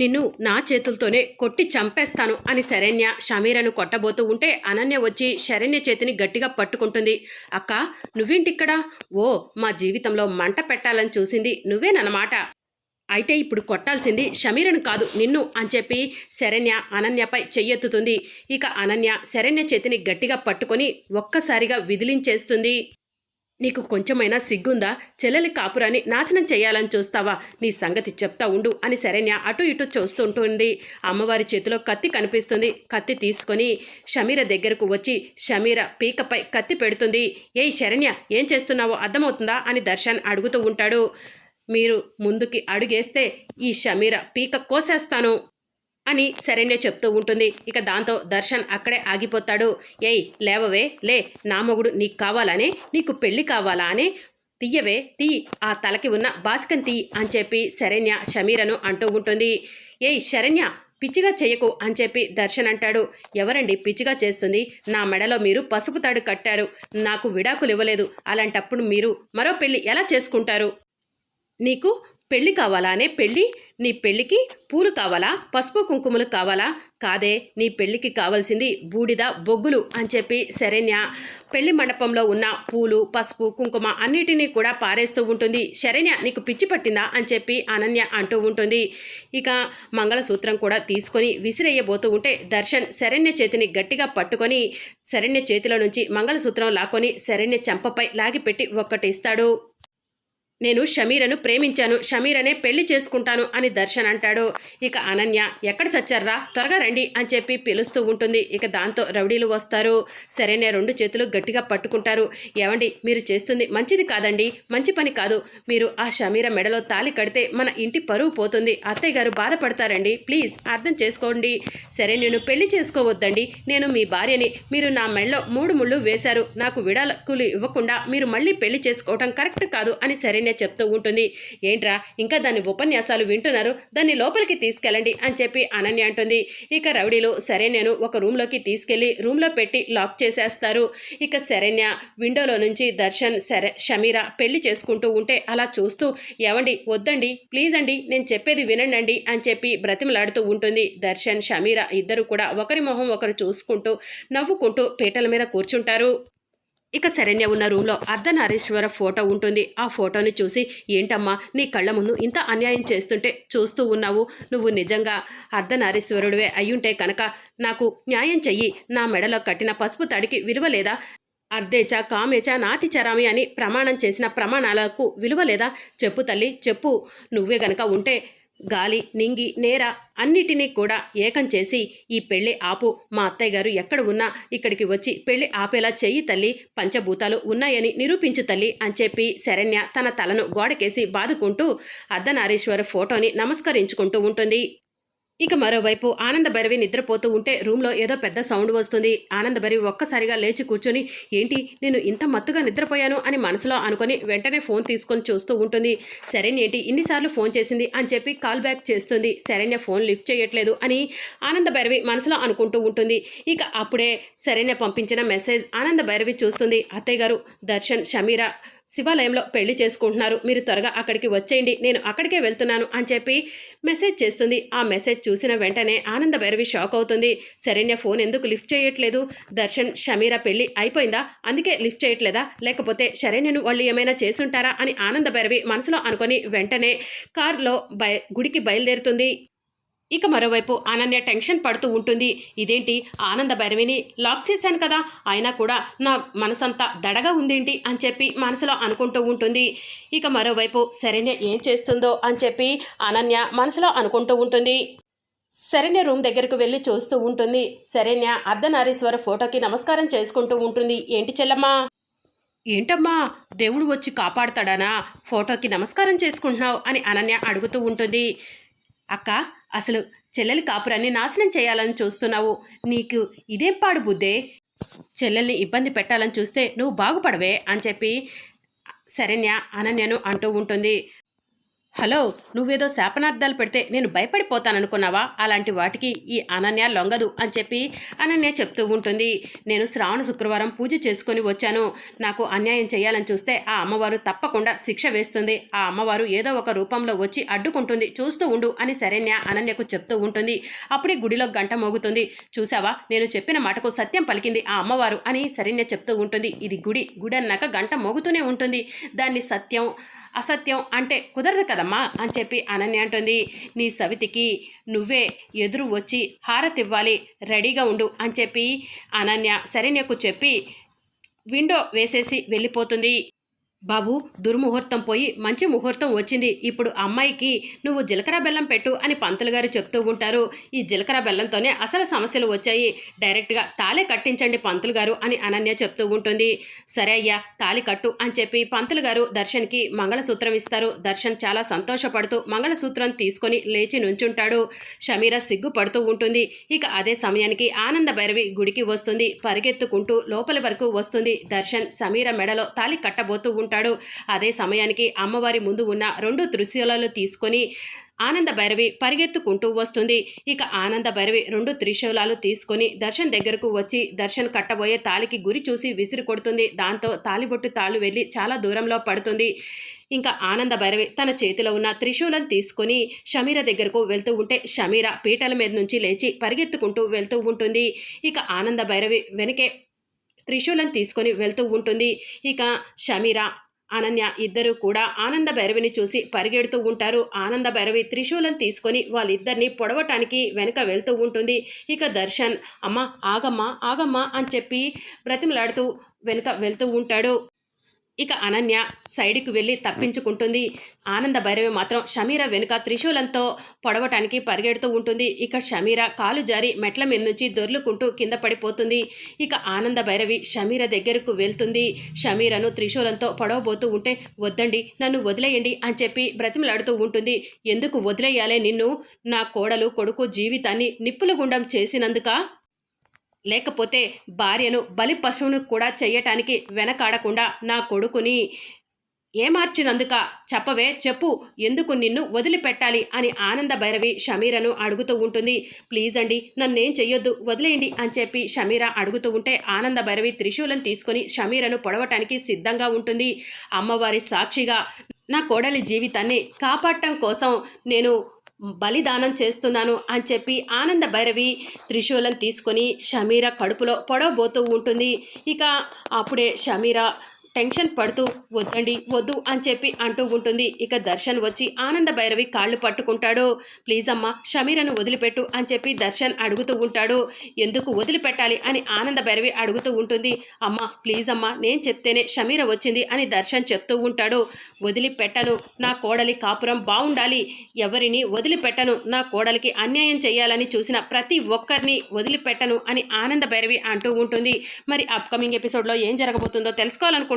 నిన్ను నా చేతులతోనే కొట్టి చంపేస్తాను అని శరణ్య షమీరను కొట్టబోతూ ఉంటే అనన్య వచ్చి శరణ్య చేతిని గట్టిగా పట్టుకుంటుంది. అక్క నువ్వేంటిక్కడ? ఓ మా జీవితంలో మంట పెట్టాలని చూసింది నువ్వేనన్నమాట. అయితే ఇప్పుడు కొట్టాల్సింది షమీరను కాదు నిన్ను అని చెప్పి శరణ్య అనన్యపై చెయ్యెత్తుతుంది. ఇక అనన్య శరణ్య చేతిని గట్టిగా పట్టుకొని ఒక్కసారిగా విదిలించేస్తుంది. నీకు కొంచెమైనా సిగ్గుందా? చెల్లెలి కాపురాన్ని నాశనం చేయాలని చూస్తావా? నీ సంగతి చెప్తా ఉండు అని శరణ్య అటు ఇటు చూస్తుంటుంది. అమ్మవారి చేతిలో కత్తి కనిపిస్తుంది. కత్తి తీసుకొని షమీర దగ్గరకు వచ్చి షమీర పీకపై కత్తి పెడుతుంది. ఏయ్ శరణ్య ఏం చేస్తున్నావో అర్థమవుతుందా? అని దర్శన్ అడుగుతూ ఉంటాడు. మీరు ముందుకి అడుగేస్తే ఈ షమీర పీక కోసేస్తాను. అని శరణ్య చెప్తూ ఉంటుంది. ఇక దాంతో దర్శన్ అక్కడే ఆగిపోతాడు. ఏయ్ లేవవే లే నా మొగుడు నీకు కావాలనే నీకు పెళ్ళి కావాలా అని తీయవే తీ ఆ తలకి ఉన్న బాస్కం తీ అని చెప్పి శరణ్య షమీరను అంటూ ఉంటుంది. ఏయ్ శరణ్య పిచ్చిగా చేయకు అని చెప్పి దర్శన్ అంటాడు. ఎవరండి పిచ్చిగా చేస్తుంది? నా మెడలో మీరు పసుపు తాడు కట్టారు. నాకు విడాకులు ఇవ్వలేదు. అలాంటప్పుడు మీరు మరో పెళ్ళి ఎలా చేసుకుంటారు? నీకు పెళ్ళి కావాలా అనే పెళ్ళి నీ పెళ్ళికి పూలు కావాలా? పసుపు కుంకుమలు కావాలా? కాదే నీ పెళ్ళికి కావాల్సింది బూడిద బొగ్గులు అని చెప్పి శరణ్య. పెళ్ళి మండపంలో ఉన్న పూలు పసుపు కుంకుమ అన్నిటినీ కూడా పారేస్తూ ఉంటుంది. శరణ్య నీకు పిచ్చి పట్టిందా? అని చెప్పి అనన్య అంటూ ఉంటుంది. ఇక మంగళసూత్రం కూడా తీసుకొని విసిరేయబోతూ ఉంటే దర్శన్ శరణ్య చేతిని గట్టిగా పట్టుకొని శరణ్య చేతిలో నుంచి మంగళసూత్రం లాక్కొని శరణ్య చెంపపై లాగిపెట్టి ఒక్కటిస్తాడు నేను షమీరను ప్రేమించాను షమీరనే పెళ్ళి చేసుకుంటాను అని దర్శన్ అంటాడు. ఇక అనన్య ఎక్కడ చచ్చారా త్వరగా రండి అని చెప్పి పిలుస్తూ ఉంటుంది. ఇక దాంతో రౌడీలు వస్తారు. సరేనే రెండు చేతులు గట్టిగా పట్టుకుంటారు. ఏమండి మీరు చేస్తుంది మంచిది కాదండి మంచి పని కాదు. మీరు ఆ షమీర మెడలో తాలి కడితే మన ఇంటి పరువు పోతుంది. అత్తయ్య గారు బాధపడతారండి. ప్లీజ్ అర్థం చేసుకోండి. సరే నేను పెళ్ళి చేసుకోవద్దండి. నేను మీ భార్యని. మీరు నా మెడలో మూడు ముళ్ళు వేశారు. నాకు విడాకులు ఇవ్వకుండా మీరు మళ్ళీ పెళ్ళి చేసుకోవటం కరెక్ట్ కాదు అని సరే సరైన చెప్తూ ఉంటుంది. ఏంట్రా ఇంకా దాని ఉపన్యాసాలు వింటున్నారు. దాన్ని లోపలికి తీసుకెళ్ళండి అని చెప్పి అనన్య అంటుంది. ఇక రౌడీలు శరణ్యను ఒక రూమ్లోకి తీసుకెళ్ళి రూమ్లో పెట్టి లాక్ చేసేస్తారు. ఇక శరణ్య విండోలో నుంచి దర్శన్ శర షమీర పెళ్ళి చేసుకుంటూ ఉంటే అలా చూస్తూ ఏమండి వద్దండి ప్లీజ్ అండి నేను చెప్పేది వినండి అని చెప్పి బ్రతిమలాడుతూ ఉంటుంది. దర్శన్ షమీర ఇద్దరు కూడా ఒకరి మొహం ఒకరు చూసుకుంటూ నవ్వుకుంటూ పీటల మీద కూర్చుంటారు. ఇక శరణ్య ఉన్న రూమ్లో అర్ధనారీశ్వర ఫోటో ఉంటుంది. ఆ ఫోటోని చూసి ఏంటమ్మా నీ కళ్ళ ముందు ఇంత అన్యాయం చేస్తుంటే చూస్తూ ఉన్నావు. నువ్వు నిజంగా అర్ధనారీశ్వరుడివే అయ్యుంటే కనుక నాకు న్యాయం చెయ్యి. నా మెడలో కట్టిన పసుపు తడికి విలువ లేదా? అర్ధేచ కామేచ నాతి చరామి అని ప్రమాణం చేసిన ప్రమాణాలకు విలువ లేదా? చెప్పు తల్లి చెప్పు. నువ్వే గనక ఉంటే గాలి నింగి నేర అన్నిటినీ కూడా ఏకం చేసి ఈ పెళ్ళి ఆపు. మా అత్తయ్య గారు ఎక్కడ ఉన్నా ఇక్కడికి వచ్చి పెళ్ళి ఆపేలా చెయ్యి తల్లి పంచభూతాలు ఉన్నాయని నిరూపించు తల్లి అని చెప్పి శరణ్య తన తలను గోడకేసి బాదుకుంటూ అర్ధనారీశ్వర ఫోటోని నమస్కరించుకుంటూ ఉంటుంది. ఇక మరోవైపు ఆనందభైరవి నిద్రపోతూ ఉంటే రూమ్లో ఏదో పెద్ద సౌండ్ వస్తుంది. ఆనందభైరవి ఒక్కసారిగా లేచి కూర్చొని ఏంటి నేను ఇంత మత్తుగా నిద్రపోయాను? అని మనసులో అనుకొని వెంటనే ఫోన్ తీసుకొని చూస్తూ ఉంటుంది. శరణ్య ఏంటి ఇన్నిసార్లు ఫోన్ చేసింది? అని చెప్పి కాల్ బ్యాక్ చేస్తుంది. శరణ్య ఫోన్ లిఫ్ట్ చేయట్లేదు అని ఆనందభైరవి మనసులో అనుకుంటూ ఉంటుంది. ఇక అప్పుడే శరణ్య పంపించిన మెసేజ్ ఆనందభైరవి చూస్తుంది. అత్తయ్య గారు దర్శన్ షమీరా శివాలయంలో పెళ్ళి చేసుకుంటున్నారు. మీరు త్వరగా అక్కడికి వచ్చేయండి. నేను అక్కడికే వెళ్తున్నాను అని చెప్పి మెసేజ్ చేస్తుంది. ఆ మెసేజ్ చూసిన వెంటనే ఆనంద భైరవి షాక్ అవుతుంది. శరణ్య ఫోన్ ఎందుకు లిఫ్ట్ చేయట్లేదు? దర్శన్ షమీరా పెళ్ళి అయిపోయిందా? అందుకే లిఫ్ట్ చేయట్లేదా? లేకపోతే శరణ్యను వాళ్ళు ఏమైనా చేసుంటారా? అని ఆనంద భైరవి మనసులో అనుకొని వెంటనే కారులో బయ గుడికి బయలుదేరుతుంది. ఇక మరోవైపు అనన్య టెన్షన్ పడుతూ ఉంటుంది. ఇదేంటి? ఆనంద భైరవిని లాక్ చేశాను కదా? అయినా కూడా నా మనసంతా దడగా ఉందేంటి? అని చెప్పి మనసులో అనుకుంటూ ఉంటుంది. ఇక మరోవైపు శరణ్య ఏం చేస్తుందో అని చెప్పి అనన్య మనసులో అనుకుంటూ ఉంటుంది. శరణ్య రూమ్ దగ్గరకు వెళ్ళి చూస్తూ ఉంటుంది. శరణ్య అర్ధనారీశ్వర ఫోటోకి నమస్కారం చేసుకుంటూ ఉంటుంది. ఏంటి చెల్లమ్మా? ఏంటమ్మా? దేవుడు వచ్చి కాపాడుతాడానా? ఫోటోకి నమస్కారం చేసుకుంటున్నావు అని అనన్య అడుగుతూ ఉంటుంది. అక్క అసలు చెల్లెలి కాపురాన్ని నాశనం చేయాలని చూస్తున్నావు. నీకు ఇదేం పాడు బుద్ధే? చెల్లెల్ని ఇబ్బంది పెట్టాలని చూస్తే నువ్వు బాగుపడవే అని చెప్పి శరణ్య అనన్యను అంటూ ఉంటుంది. హలో నువ్వేదో శాపనార్థాలు పెడితే నేను భయపడిపోతాననుకున్నావా? అలాంటి వాటికి ఈ అనన్య లొంగదు అని చెప్పి అనన్య చెప్తూ ఉంటుంది. నేను శ్రావణ శుక్రవారం పూజ చేసుకొని వచ్చాను. నాకు అన్యాయం చేయాలని చూస్తే ఆ అమ్మవారు తప్పకుండా శిక్ష వేస్తుంది. ఆ అమ్మవారు ఏదో ఒక రూపంలో వచ్చి అడ్డుకుంటుంది. చూస్తూ ఉండు అని శరణ్య అనన్యకు చెప్తూ ఉంటుంది. అప్పుడే గుడిలో గంట మోగుతుంది. చూసావా నేను చెప్పిన మాటకు సత్యం పలికింది ఆ అమ్మవారు అని శరణ్య చెప్తూ ఉంటుంది. ఇది గుడి. గుడి అన్నాక గంట మోగుతూనే ఉంటుంది. దాన్ని సత్యం అసత్యం అంటే కుదరదు కదా కదమ్మా అని చెప్పి అనన్య అంటుంది. నీ సవితికి నువ్వే ఎదురు వచ్చి హారతివ్వాలి రెడీగా ఉండు అని చెప్పి అనన్య శరణ్యకు చెప్పి విండో వేసేసి వెళ్ళిపోతుంది. బాబు దుర్ముహూర్తం పోయి మంచి ముహూర్తం వచ్చింది. ఇప్పుడు అమ్మాయికి నువ్వు జీలకర్ర బెల్లం పెట్టు అని పంతులు గారు చెప్తూ ఉంటారు. ఈ జీలకర్ర బెల్లంతోనే అసలు సమస్యలు వచ్చాయి. డైరెక్ట్గా తాళే కట్టించండి పంతులు గారు అని అనన్య చెప్తూ ఉంటుంది. సరే అయ్యా తాళి కట్టు అని చెప్పి పంతులు గారు దర్శన్కి మంగళసూత్రం ఇస్తారు. దర్శన్ చాలా సంతోషపడుతూ మంగళసూత్రం తీసుకొని లేచి నుంచుంటాడు. షమీర సిగ్గుపడుతూ ఉంటుంది. ఇక అదే సమయానికి ఆనంద భైరవి గుడికి వస్తుంది. పరిగెత్తుకుంటూ లోపలి వరకు వస్తుంది. దర్శన్ సమీర మెడలో తాళి కట్టబోతూ ఉంటాడు అదే సమయానికి అమ్మవారి ముందు ఉన్న రెండు త్రిశూలాలు తీసుకొని ఆనంద భైరవి పరిగెత్తుకుంటూ వస్తుంది. ఇక ఆనంద భైరవి రెండు త్రిశూలాలు తీసుకొని దర్శన్ దగ్గరకు వచ్చి దర్శన్ కట్టబోయే తాలికి గురి చూసి విసిరి కొడుతుంది. దాంతో తాలిబొట్టు తాళ్ళు వెళ్ళి చాలా దూరంలో పడుతుంది. ఇంకా ఆనంద భైరవి తన చేతిలో ఉన్న త్రిశూలం తీసుకొని షమీర దగ్గరకు వెళ్తూ ఉంటే షమీర పీటల మీద నుంచి లేచి పరిగెత్తుకుంటూ వెళ్తూ ఉంటుంది. ఇక ఆనంద భైరవి వెనకే త్రిశూలం తీసుకొని వెళ్తూ ఉంటుంది. ఇక షమీర అనన్య ఇద్దరూ కూడా ఆనంద భైరవిని చూసి పరిగెడుతూ ఉంటారు. ఆనంద భైరవి త్రిశూలం తీసుకొని వాళ్ళిద్దరిని పొడవటానికి వెనక వెళ్తూ ఉంటుంది. ఇక దర్శన్ అమ్మ ఆగమ్మ ఆగమ్మ అని చెప్పి బ్రతిమలాడుతూ వెనుక వెళ్తూ ఉంటాడు. ఇక అనన్య సైడ్కి వెళ్ళి తప్పించుకుంటుంది. ఆనంద భైరవి మాత్రం షమీర వెనుక త్రిశూలంతో పొడవటానికి పరిగెడుతూ ఉంటుంది. ఇక షమీర కాలు జారి మెట్ల మీద నుంచి దొర్లుకుంటూ కింద పడిపోతుంది. ఇక ఆనంద భైరవి షమీర దగ్గరకు వెళ్తుంది. షమీరను త్రిశూలంతో పొడవబోతూ ఉంటే వద్దండి నన్ను వదిలేయండి అని చెప్పి బ్రతిమలాడుతూ ఉంటుంది. ఎందుకు వదిలేయాలే నిన్ను? నా కోడలు కొడుకు జీవితాన్ని నిప్పుల గుండం చేసినందుక? లేకపోతే భార్యను బలి పశువును కూడా చేయటానికి వెనకాడకుండా నా కొడుకుని ఏమార్చినందుక చెప్పవే చెప్పు ఎందుకు నిన్ను వదిలిపెట్టాలి అని ఆనంద భైరవి షమీరను అడుగుతూ ఉంటుంది. ప్లీజ్ అండి నన్నేం చెయ్యొద్దు వదిలేయండి అని చెప్పి షమీర అడుగుతూ ఉంటే ఆనంద భైరవి త్రిశూలం తీసుకొని షమీరను పొడవటానికి సిద్ధంగా ఉంటుంది. అమ్మవారి సాక్షిగా నా కోడలి జీవితాన్ని కాపాడటం కోసం నేను బలిదానం చేస్తున్నాను అని చెప్పి ఆనంద భైరవి త్రిశూలం తీసుకొని షమీర కడుపులో పొడవబోతూ ఉంటుంది. ఇక అప్పుడే షమీర టెన్షన్ పడుతూ వద్దండి వద్దు అని చెప్పి అంటూ ఉంటుంది. ఇక దర్శన్ వచ్చి ఆనంద భైరవి కాళ్ళు పట్టుకుంటాడు. ప్లీజ్ అమ్మా షమీరను వదిలిపెట్టు అని చెప్పి దర్శన్ అడుగుతూ ఉంటాడు. ఎందుకు వదిలిపెట్టాలి? అని ఆనంద భైరవి అడుగుతూ ఉంటుంది. అమ్మ ప్లీజ్ అమ్మా నేను చెప్తేనే షమీర వచ్చింది అని దర్శన్ చెప్తూ ఉంటాడు. వదిలిపెట్టను నా కోడలి కాపురం బాగుండాలి ఎవరిని వదిలిపెట్టను నా కోడలికి అన్యాయం చేయాలని చూసిన ప్రతి ఒక్కరిని వదిలిపెట్టను అని ఆనంద భైరవి అంటూ ఉంటుంది. మరి అప్కమింగ్ ఎపిసోడ్లో ఏం జరగబోతుందో